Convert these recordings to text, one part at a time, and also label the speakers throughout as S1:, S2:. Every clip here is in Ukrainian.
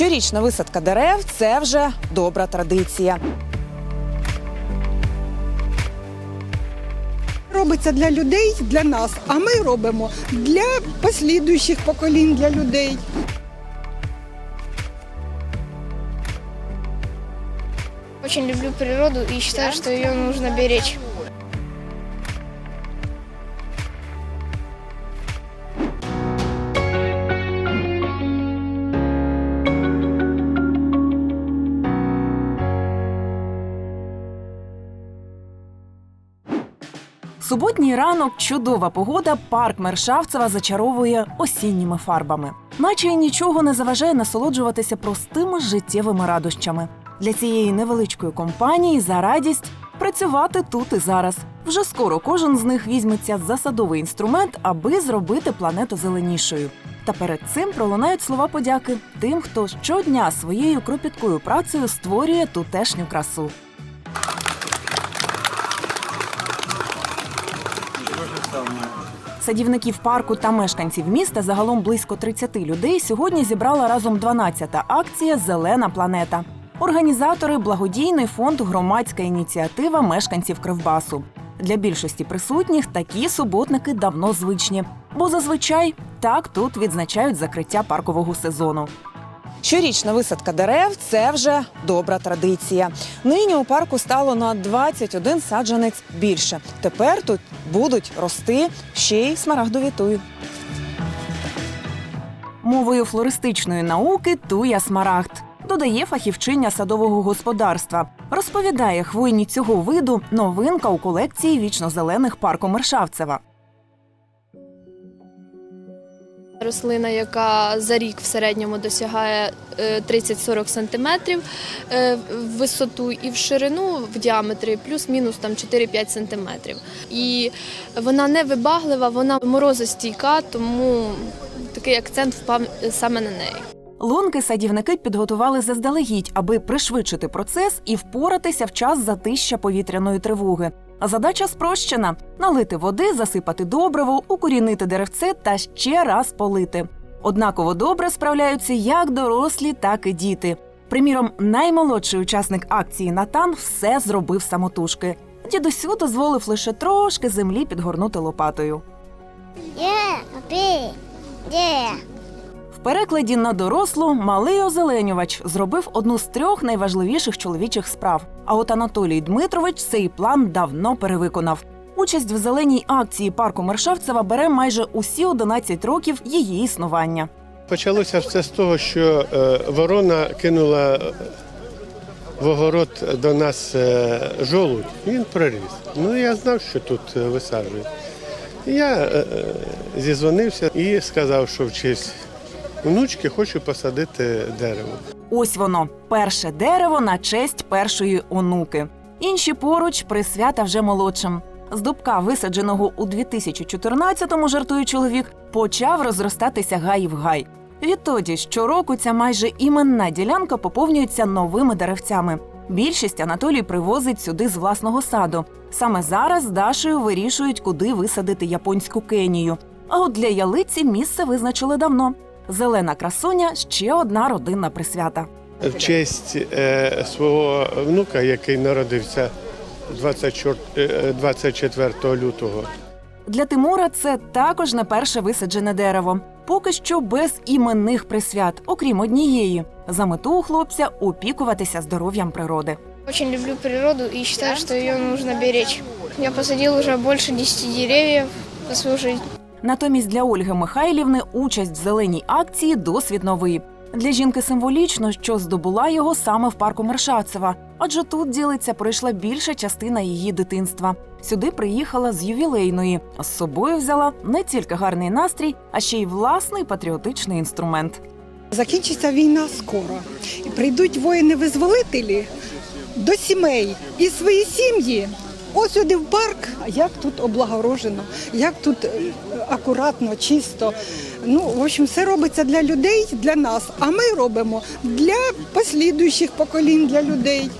S1: Щорічна висадка дерев це вже добра традиція.
S2: Робиться для людей, для нас, а ми робимо для послідуючих поколінь, для людей.
S3: Очень люблю природу и считаю, что ее нужно беречь.
S1: Суботній ранок, чудова погода, парк Мершавцева зачаровує осінніми фарбами. Наче й нічого не заважає насолоджуватися простими життєвими радощами. Для цієї невеличкої компанії за радість працювати тут і зараз. Вже скоро кожен з них візьметься за садовий інструмент, аби зробити планету зеленішою. Та перед цим пролунають слова подяки тим, хто щодня своєю кропіткою працею створює тутешню красу. Садівників парку та мешканців міста загалом близько 30 людей сьогодні зібрала разом 12-та акція Зелена планета. Організатори благодійний фонд Громадська ініціатива мешканців Кривбасу. Для більшості присутніх такі суботники давно звичні, бо зазвичай так тут відзначають закриття паркового сезону. Щорічна висадка дерев це вже добра традиція. Нині у парку стало на 21 саджанець більше. Тепер тут будуть рости ще й смарагдові туї. Мовою флористичної науки туя смарагд. Додає фахівчиня садового господарства. Розповідає, хвойні цього виду новинка у колекції вічно-зелених парку Мершавцева.
S3: Рослина, яка за рік в середньому досягає е, 30-40 сантиметрів е, в висоту і в ширину в діаметрі плюс-мінус там 4-5 сантиметрів. І вона не вибаглива, вона морозостійка, тому такий акцент впав саме на неї.
S1: Лунки садівники підготували заздалегідь, аби пришвидшити процес і впоратися в час затища повітряної тривоги. А задача спрощена: налити води, засипати добриво, укорінити деревце та ще раз полити. Однаково добре справляються як дорослі, так і діти. Приміром, наймолодший учасник акції Натан все зробив самотужки. Дідусю дозволив лише трошки землі підгорнути лопатою.
S4: Yeah,
S1: перекладі на дорослу малий озеленювач зробив одну з трьох найважливіших чоловічих справ. А от Анатолій Дмитрович цей план давно перевиконав. Участь в зеленій акції парку Мершавцева бере майже усі 11 років її існування.
S5: Почалося все з того, що е, ворона кинула е, в огород до нас е, жолудь, він проріс. Ну я знав, що тут висаджують. Я зізвонився і сказав, що в честь внучки хочу посадити дерево.
S1: Ось воно перше дерево на честь першої онуки. Інші поруч присвята вже молодшим. З дубка, висадженого у 2014-му, жартує чоловік, почав розростатися гай в гай. Відтоді щороку ця майже іменна ділянка поповнюється новими деревцями. Більшість Анатолій привозить сюди з власного саду. Саме зараз з Дашею вирішують, куди висадити японську кенію. А от для ялиці місце визначили давно. Зелена красуня ще одна родинна присвята.
S5: В честь е, свого внука, який народився 24, е, 24 лютого.
S1: Для Тимура це також не перше висаджене дерево. Поки що без іменних присвят, окрім однієї. За мету у хлопця опікуватися здоров'ям природи.
S3: Очень люблю природу и считаю, что ее нужно беречь. Я посадил уже больше 10 деревьев за свою жизнь.
S1: Натомість для Ольги Михайлівни участь в зеленій акції досвід новий. Для жінки символічно, що здобула його саме в парку Мершавцева, адже тут ділиться пройшла більша частина її дитинства. Сюди приїхала з ювілейної. З собою взяла не тільки гарний настрій, а ще й власний патріотичний інструмент.
S2: Закінчиться війна скоро. І прийдуть воїни-визволителі до сімей і свої сім'ї. Ось сюди в парк, як тут облагорожено, як тут е, акуратно, чисто. Ну, в общем, все робиться для людей, для нас, а ми робимо для послідуючих поколінь, для людей.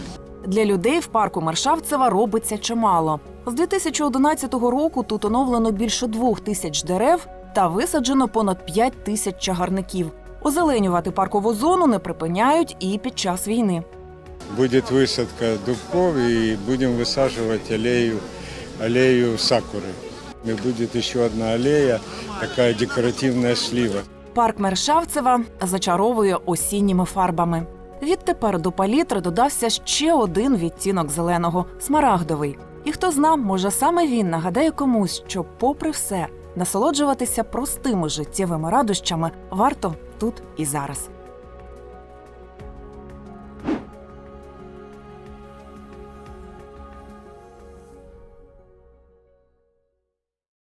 S1: Для людей в парку Маршавцева робиться чимало. З 2011 року тут оновлено більше двох тисяч дерев та висаджено понад п'ять тисяч чагарників. Озеленювати паркову зону не припиняють і під час війни.
S6: Будет высадка дубков и будем высаживать аллею, аллею сакуры. И будет еще одна аллея, такая декоративная слива.
S1: Парк Мершавцева зачаровує осінніми фарбами. Відтепер до палітри додався ще один відтінок зеленого смарагдовий. І хто зна, може саме він нагадає комусь, що, попри все, насолоджуватися простими життєвими радощами варто тут і зараз.